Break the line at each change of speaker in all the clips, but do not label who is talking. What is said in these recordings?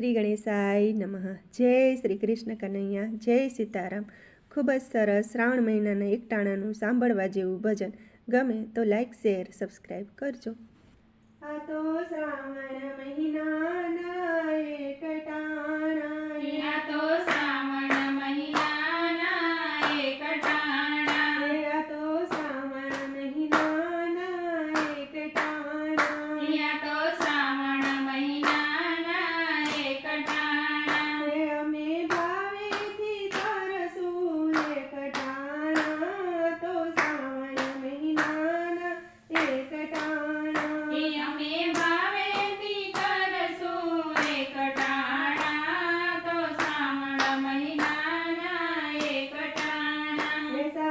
શ્રી ગણેશાય નમઃ. જય શ્રી કૃષ્ણ કનૈયા, જય સીતારામ. ખૂબ જ સરસ શ્રાવણ મહિનાના એકટાણાનું સાંભળવા જેવું ભજન. ગમે તો લાઈક, શેર સબસ્ક્રાઈબ કરજો. આ તો શ્રાવણ મહિનાના એકટાણા.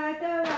até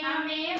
amém. amém.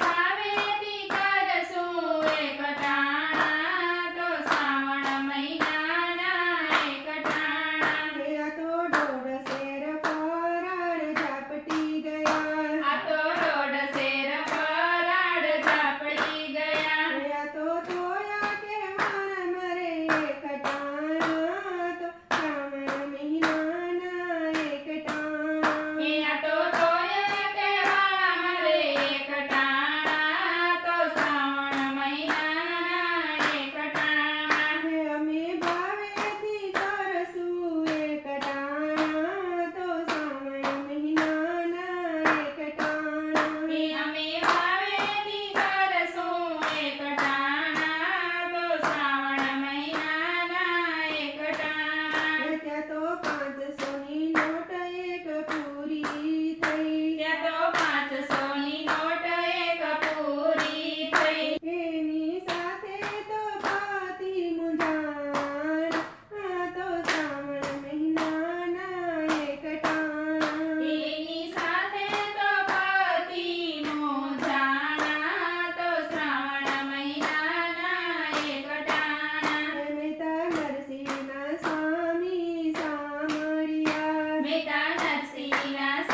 galaxies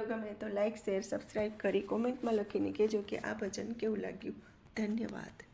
video ગમે તો લાઇક શેર સબસ્ક્રાઈબ કરી કોમેન્ટમાં લખીને કહેજો કે આ ભજન કેવું લાગ્યું. ધન્યવાદ.